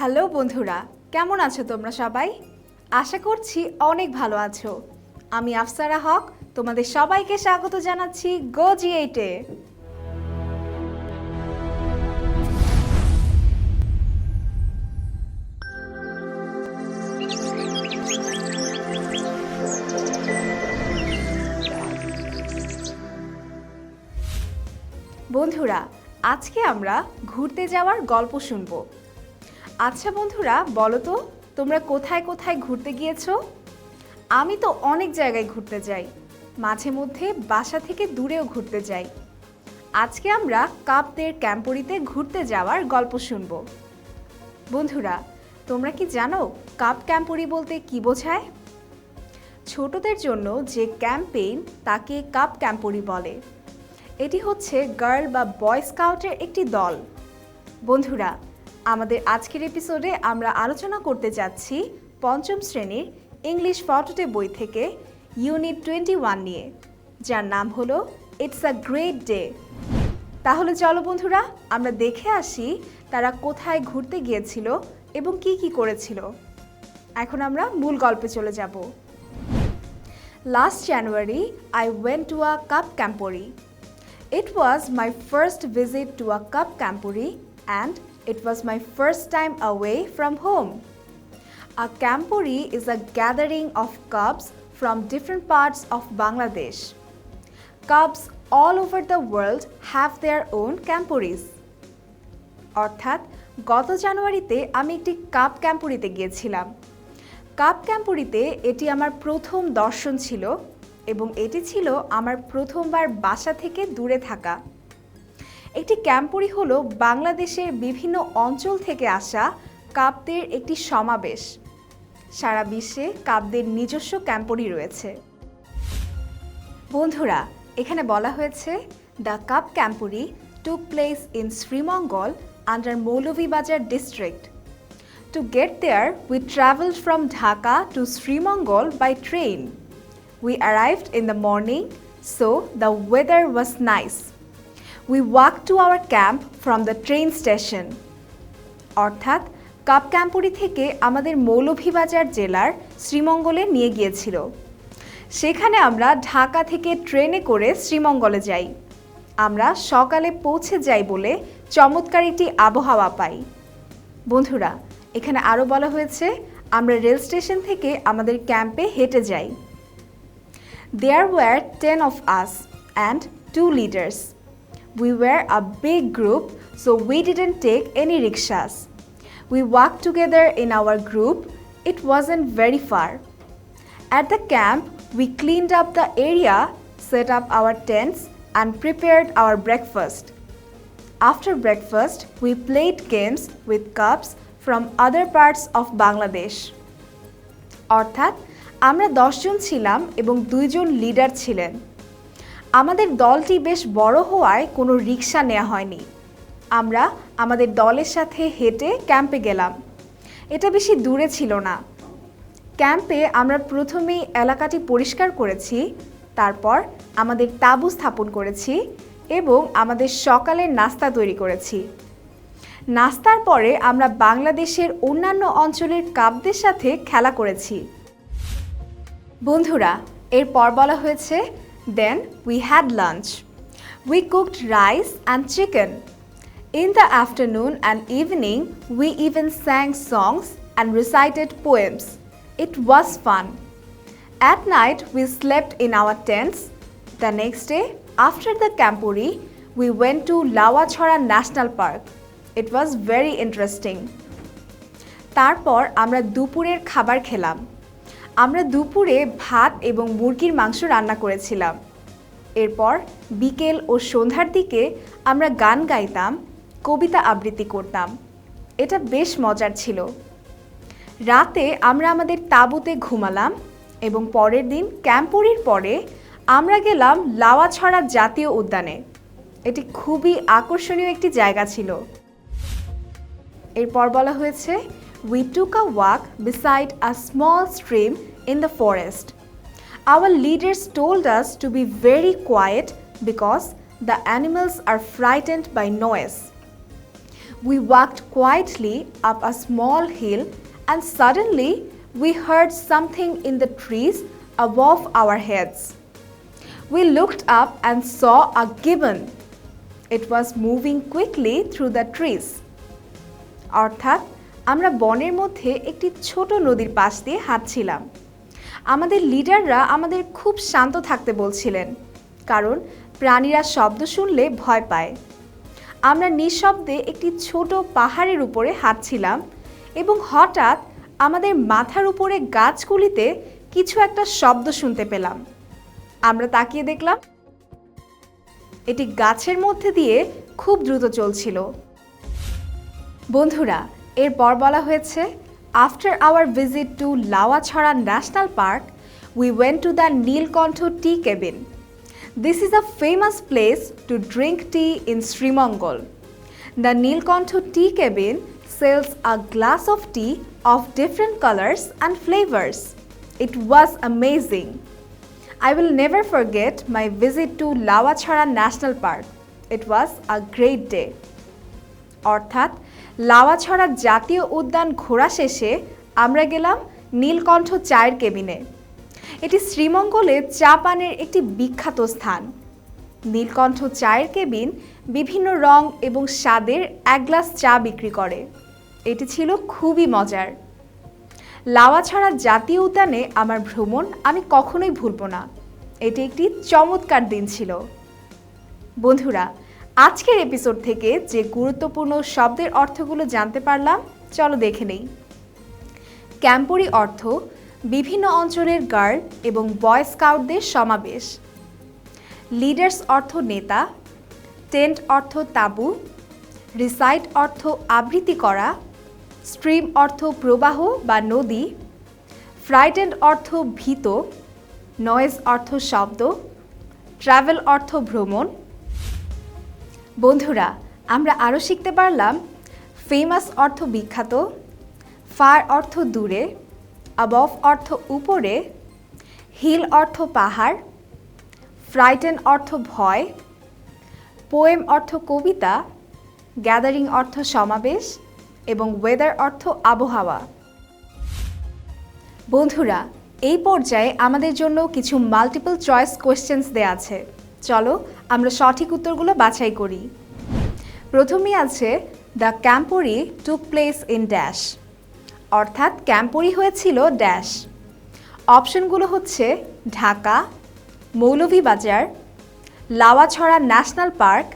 Hello বন্ধুরা, কেমন আছো তোমরা সবাই? আশা করছি অনেক ভালো আছো। আমি আফসারা হক, তোমাদের সবাইকে স্বাগত জানাচ্ছি গো জি এইটে বন্ধুরা, আজকে আমরা ঘুরতে যাওয়ার গল্প শুনব। আচ্ছা বন্ধুরা, বলো তো, তোমরা কোথায় কোথায় ঘুরতে গিয়েছো? আমি তো অনেক জায়গায় ঘুরতে যাই। মাঝে মধ্যে বাসা থেকে দূরেও ঘুরতে যাই। আজকে আমরা কাপদের ক্যাম্পরিতে ঘুরতে যাওয়ার গল্প শুনব। বন্ধুরা, তোমরা কি জানো কাপ ক্যাম্পরি বলতে কি বোঝায়? ছোটদের জন্য যে ক্যাম্পেইন তাকে কাপ ক্যাম্পরি বলে। এটি হচ্ছে গার্ল বা বয় স্কাউটের একটি দল। বন্ধুরা আমাদের আজকের এপিসোডে আমরা আলোচনা করতে যাচ্ছি পঞ্চম শ্রেণির ইংলিশ ফটোটে বই থেকে ইউনিট টোয়েন্টি ওয়ান নিয়ে। যার নাম হলো ইটস আ গ্রেট ডে তাহলে চলো বন্ধুরা, আমরা দেখে আসি তারা কোথায় ঘুরতে গিয়েছিল এবং কি কি করেছিল। এখন আমরা মূল গল্পে চলে যাব। Last January I went to a cub camporee It was my first visit to a cub camporee and it was my first time away from home. A campuri is a gathering of cubs from different parts of Bangladesh. Cubs all over the world have their own campuris. অর্থাৎ গত জানুয়ারিতে আমি একটি cup ক্যাম্পুরিতে গিয়েছিলাম cup ক্যাম্পুরিতে এটি আমার প্রথম দর্শন ছিল এবং এটি ছিল আমার প্রথমবার বাসা থেকে দূরে থাকা একটি ক্যাম্পুরি হলো বাংলাদেশের বিভিন্ন অঞ্চল থেকে আসা কাপদের একটি সমাবেশ সারা বিশ্বে কাপদের নিজস্ব ক্যাম্পুরি রয়েছে বন্ধুরা এখানে বলা হয়েছে the cub camporee took place in Sreemangal under Moulvibazar district To get there, we traveled from Dhaka to Srimongol by train. We arrived in the morning, so the weather was nice. We walked to our camp from the train station. অর্থাৎ cub camporee থেকে আমাদের মৌলভীবাজার জেলার শ্রীমঙ্গলে নিয়ে গিয়েছিল সেখানে আমরা ঢাকা থেকে ট্রেনে করে শ্রীমঙ্গলে যাই আমরা সকালে পৌঁছে যাই বলে চমৎকার একটি আবহাওয়া পাই বন্ধুরা, এখানে আরও বলা হয়েছে, আমরা রেল স্টেশন থেকে আমাদের ক্যাম্পে হেঁটে যাই There were 10 of us and two leaders. We were a big group, so we didn't take any rickshaws. We walked together in our group. It wasn't very far. At the camp, we cleaned up the area, set up our tents, and prepared our breakfast. After breakfast, we played games with cups from other parts of Bangladesh. অর্থাৎ আমরা দশজন ছিলাম এবং দুইজন leader ছিলেন আমাদের দলটি বেশ বড় হওয়ায় কোনো রিক্সা নেওয়া হয়নি। আমরা আমাদের দলের সাথে হেঁটে ক্যাম্পে গেলাম। এটা বেশি দূরে ছিল না। ক্যাম্পে আমরা প্রথমেই এলাকাটি পরিষ্কার করেছি, তারপর আমাদের তাঁবু স্থাপন করেছি এবং আমাদের সকালের নাস্তা তৈরি করেছি। নাস্তার পরে আমরা বাংলাদেশের অন্যান্য অঞ্চলের কাপদের সাথে খেলা করেছি। বন্ধুরা, এরপর বলা হয়েছে then we had lunch we cooked rice and chicken in the afternoon and evening we even sang songs and recited poems it was fun At night, we slept in our tents. The next day, after the Campuri, we went to Lawachhora National Park. It was very interesting. তারপর আমরা দুপুরের খাবার খেলাম আমরা দুপুরে ভাত এবং মুরগির মাংস রান্না করেছিলাম এরপর বিকেল ও সন্ধ্যার দিকে আমরা গান গাইতাম, কবিতা আবৃত্তি করতাম। এটা বেশ মজার ছিল। রাতে আমরা আমাদের তাঁবুতে ঘুমালাম এবং পরের দিন ক্যাম্পুরির পরে আমরা গেলাম লাওয়াছড়া জাতীয় উদ্যানে। এটি খুবই আকর্ষণীয় একটি জায়গা ছিল। এরপর বলা হয়েছে we took a walk beside a small stream in the forest Our leaders told us to be very quiet because the animals are frightened by noise We walked quietly up a small hill and suddenly we heard something in the trees above our heads. We looked up and saw a gibbon. It was moving quickly through the trees. অর্থাৎ আমরা বনের মধ্যে একটি ছোট নদীর পাশ দিয়ে হাঁটছিলাম আমাদের লিডাররা আমাদের খুব শান্ত থাকতে বলছিলেন, কারণ প্রাণীরা শব্দ শুনলে ভয় পায়। আমরা নিঃশব্দে একটি ছোট পাহাড়ের উপরে হাঁটছিলাম এবং হঠাৎ আমাদের মাথার উপরে গাছগুলিতে কিছু একটা শব্দ শুনতে পেলাম। আমরা তাকিয়ে দেখলাম, এটি গাছের মধ্যে দিয়ে খুব দ্রুত চলছিল। বন্ধুরা, এরপর বলা হয়েছে After our visit to Lawachara National Park, we went to the Nilkanth Tea Cabin. This is a famous place to drink tea in Srimangol. The Nilkanth Tea Cabin sells a glass of tea of different colors and flavors. It was amazing. I will never forget my visit to Lawachara National Park. It was a great day. অর্থাৎ লাওয়াছড়া জাতীয় উদ্যান ঘোরা শেষে আমরা গেলাম নীলকণ্ঠ চায়ের কেবিনে। এটি শ্রীমঙ্গলে চা পানের একটি বিখ্যাত স্থান। নীলকণ্ঠ চায়ের কেবিন বিভিন্ন রং এবং স্বাদের এক গ্লাস চা বিক্রি করে। এটি ছিল খুবই মজার। লাওয়াছড়া জাতীয় উদ্যানে আমার ভ্রমণ আমি কখনোই ভুলব না। এটি একটি চমৎকার দিন ছিল। বন্ধুরা আজকের এপিসোড থেকে যে গুরুত্বপূর্ণ শব্দের অর্থগুলো জানতে পারলাম, চলো দেখে নেই। ক্যাম্পরি অর্থ, বিভিন্ন অঞ্চলের গার্ল এবং বয় স্কাউটদের সমাবেশ। লিডার্স অর্থ নেতা টেন্ট অর্থ তাঁবু রিসাইট অর্থ আবৃত্তি করা স্ট্রিম অর্থ প্রবাহ বা নদী ফ্রাইটেন্ড অর্থ ভীত নয়েজ অর্থ শব্দ ট্রাভেল অর্থ ভ্রমণ বন্ধুরা, আমরা আরও শিখতে পারলাম ফেমাস অর্থ বিখ্যাত ফার অর্থ দূরে অবফ অর্থ উপরে হিল অর্থ পাহাড় ফ্রাইটেন অর্থ ভয় পোয়েম অর্থ কবিতা গ্যাদারিং অর্থ সমাবেশ এবং ওয়েদার অর্থ আবহাওয়া। বন্ধুরা, এই পর্যায়ে আমাদের জন্য কিছু মাল্টিপল চয়েস কোয়েশ্চেন্স দেওয়া আছে। চলো আমরা সঠিক উত্তরগুলো বাছাই করি। প্রথমেই আছে the camporee took place in dash অর্থাৎ ক্যাম্পোরি হয়েছিল ড্যাশ অপশনগুলো হচ্ছে, ঢাকা, মৌলভীবাজার, লাওয়াছড়া ন্যাশনাল পার্ক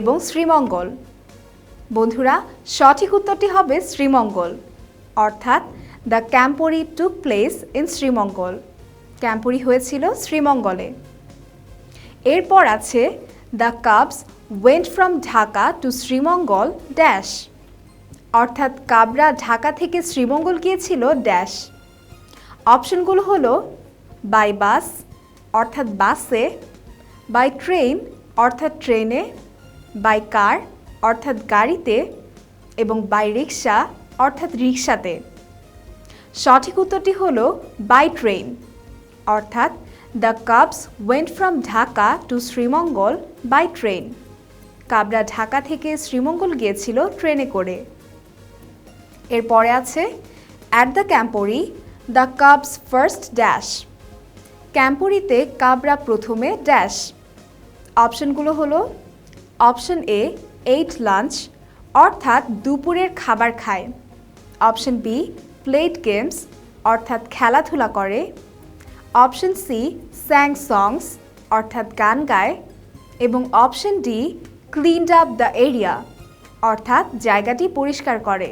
এবং শ্রীমঙ্গল। বন্ধুরা, সঠিক উত্তরটি হবে শ্রীমঙ্গল। অর্থাৎ the camporee took place in Sreemangal. Camporee হয়েছিল শ্রীমঙ্গলে। এরপর আছে the cubs went from Dhaka to Sreemangal dash অর্থাৎ কাবরা ঢাকা থেকে শ্রীমঙ্গল গিয়েছিল ড্যাশ অপশনগুলো হলো বাই বাস অর্থাৎ বাসে বাই ট্রেন অর্থাৎ ট্রেনে বাই কার অর্থাৎ গাড়িতে, এবং বাই রিক্সা অর্থাৎ রিক্সাতে সঠিক উত্তরটি হলো বাই ট্রেন অর্থাৎ the cubs went from Dhaka to Sreemangal by train কাবরা Dhaka থেকে শ্রীমঙ্গল গিয়েছিল ট্রেনে করে। এরপরে আছে at the camporee the cubs first dash ক্যাম্পরিতে কাবরা প্রথমে ড্যাশ অপশনগুলো হলো, অপশন এ এইট লাঞ্চ অর্থাৎ দুপুরের খাবার খায়। অপশন বি প্লেট গেমস অর্থাৎ খেলাধুলা করে। অপশন সি স্যাং সংস অর্থাৎ গান গায়, এবং option D cleaned up the area অর্থাৎ জায়গাটি পরিষ্কার করে।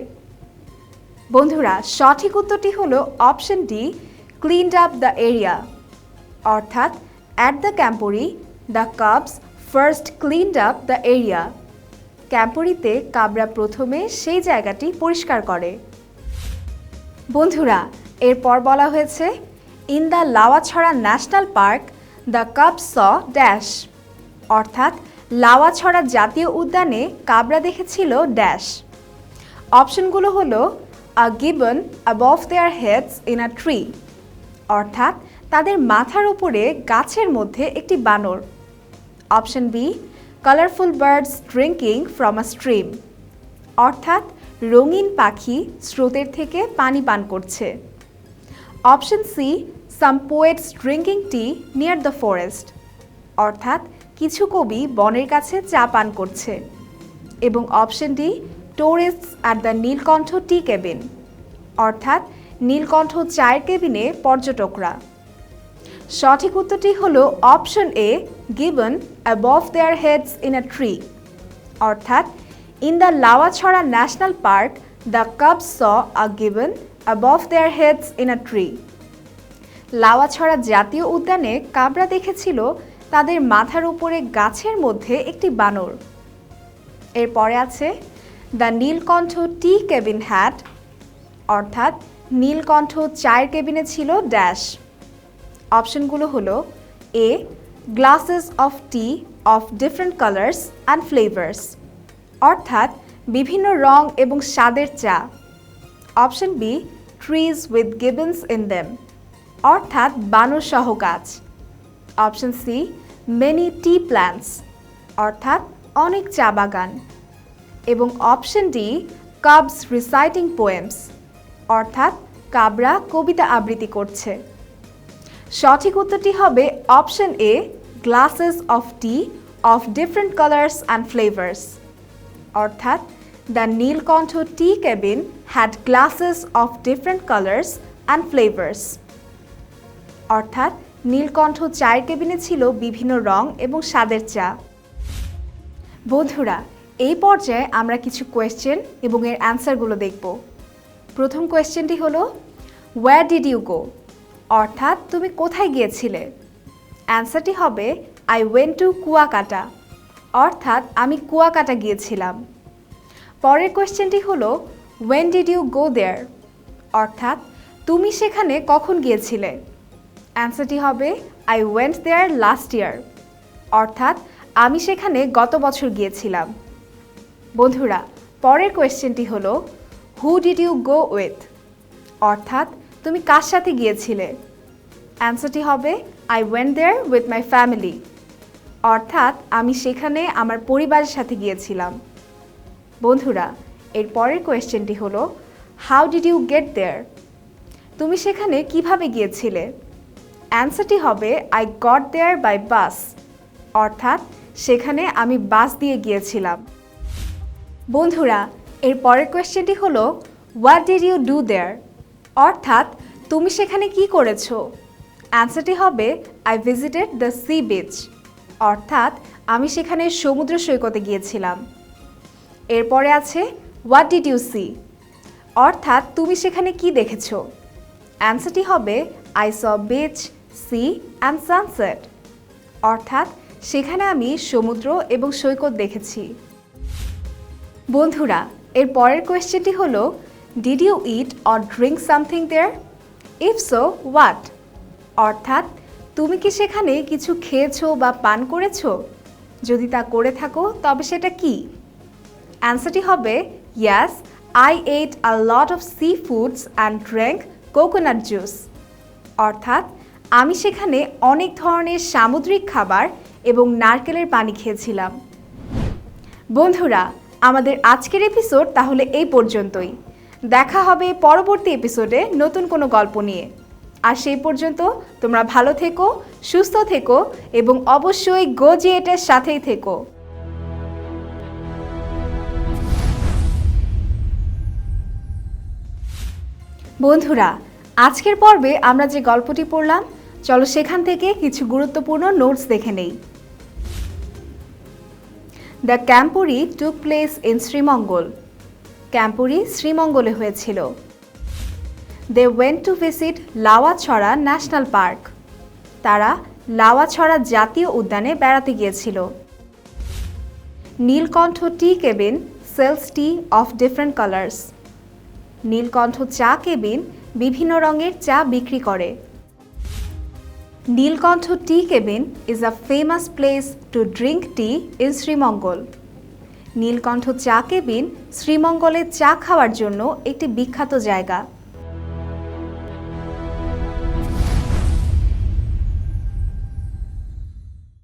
বন্ধুরা, সঠিক উত্তরটি হলো option D cleaned up the area অর্থাৎ at the camporee the cubs first cleaned up the area ক্যাম্পরিতে কাবরা প্রথমে সেই জায়গাটি পরিষ্কার করে। বন্ধুরা, এরপর বলা হয়েছে in the Lawachara national park, the cub saw dash. অর্থাৎ, লাওয়াছড়া জাতীয় উদ্যানে কাবরা দেখেছিল ড্যাশ। অপশনগুলো হলো a gibbon above their heads in a tree অর্থাৎ, তাদের মাথার উপরে গাছের মধ্যে একটি বানর। Option B colourful birds drinking from a stream অর্থাৎ, রঙিন পাখি স্রোতের থেকে পানি পান করছে। Option C some poets drinking tea near the forest অর্থাৎ কিছু কবি বনের কাছে চা পান করছে। এবং option D tourists at the Nilkantha tea cabin অর্থাৎ নীলকণ্ঠ চায়ের কেবিনে পর্যটকরা। সঠিক উত্তরটি হল option A given above their heads in a tree অর্থাৎ in the Lawachara national park the cub saw a given above their heads in a tree Lawachara জাতীয় উদ্যানে কাবরা দেখেছিল তাদের মাথার উপরে গাছের মধ্যে একটি বানর। এরপরে আছে the Nilkantha tea cabin had, অর্থাৎ নীলকণ্ঠ চায়ের কেবিনে ছিল ড্যাশ। অপশনগুলো হলো A, glasses of tea of different colours and flavours, অর্থাৎ বিভিন্ন রং এবং স্বাদের চা। Option B, trees with gibbons in them. অর্থাৎ বানর সহ গাছ। Option C many tea plants অর্থাৎ অনেক চা বাগান। এবং option D cubs reciting poems অর্থাৎ কাবরা কবিতা আবৃত্তি করছে। সঠিক উত্তরটি হবে option A glasses of tea of different colours and flavours অর্থাৎ the Nilkantha tea cabin had glasses of different colours and flavours অর্থাৎ নীলকণ্ঠ চায়ের কেবিনে ছিল বিভিন্ন রং এবং স্বাদের চা। বন্ধুরা, এই পর্যায়ে আমরা কিছু কোয়েশ্চেন এবং এর অ্যান্সারগুলো দেখব। প্রথম কোয়েশ্চেনটি হলো ওয়্যার ডিড ইউ গো অর্থাৎ তুমি কোথায় গিয়েছিলে? অ্যান্সারটি হবে আই ওয়েন টু কুয়াকাটা। অর্থাৎ আমি কুয়াকাটা গিয়েছিলাম। পরের কোয়েশ্চেনটি হলো when did you go there অর্থাৎ তুমি সেখানে কখন গিয়েছিলে? অ্যান্সারটি হবে I went there last year অর্থাৎ, আমি সেখানে গত বছর গিয়েছিলাম। বন্ধুরা, পরের কোয়েশ্চেনটি হলো who did you go with অর্থাৎ, তুমি কার সাথে গিয়েছিলে? অ্যান্সারটি হবে I went there with my family অর্থাৎ, আমি সেখানে আমার পরিবারের সাথে গিয়েছিলাম। বন্ধুরা, এর পরের কোয়েশ্চেনটি হলো how did you get there তুমি সেখানে কীভাবে গিয়েছিলে? অ্যান্সারটি হবে I got there by bus অর্থাৎ, সেখানে আমি বাস দিয়ে গিয়েছিলাম। বন্ধুরা, এর পরের কোয়েশ্চেনটি হলো what did you do there অর্থাৎ, তুমি সেখানে কি করেছ? অ্যান্সারটি হবে I visited the sea beach অর্থাৎ, আমি সেখানে সমুদ্র সৈকতে গিয়েছিলাম। এরপরে আছে হোয়াট ডিড ইউ সি অর্থাৎ, তুমি সেখানে কি দেখেছ? অ্যান্সারটি হবে I saw beach sea and sunset. অর্থাৎ সেখানে আমি সমুদ্র এবং সৈকত দেখেছি। বন্ধুরা, এর পরের কোয়েশ্চেনটি হল did you eat or drink something there if so what অর্থাৎ, তুমি কি সেখানে কিছু খেয়েছো বা পান করেছ? যদি তা করে থাকো, তবে সেটা কি? অ্যান্সারটি হবে yes I ate a lot of sea foods and drink coconut juice অর্থাৎ আমি সেখানে অনেক ধরনের সামুদ্রিক খাবার এবং নারকেলের পানি খেয়েছিলাম। বন্ধুরা, আমাদের আজকের এপিসোড তাহলে এই পর্যন্তই। দেখা হবে পরবর্তী এপিসোডে নতুন কোনো গল্প নিয়ে। আর সেই পর্যন্ত তোমরা ভালো থেকো, সুস্থ থেকো এবং অবশ্যই গোজিয়েটের সাথেই থেকো। বন্ধুরা, আজকের পর্বে আমরা যে গল্পটি পড়লাম চলো সেখান থেকে কিছু গুরুত্বপূর্ণ নোটস দেখে নেই। The camporee took place in Sreemangal camporee শ্রীমঙ্গলে হয়েছিল। They went to visit Lawachara national park তারা লাওয়াছড়া জাতীয় উদ্যানে বেড়াতে গিয়েছিল। Nilkantha tea cabin sells tea of different colours Nilkantha চা কেবিন বিভিন্ন রঙের চা বিক্রি করে। Nilkantha tea cabin is a famous place to drink tea in Sreemangal Nilkantha চা কেবিন শ্রীমঙ্গলে চা খাওয়ার জন্য একটি বিখ্যাত জায়গা।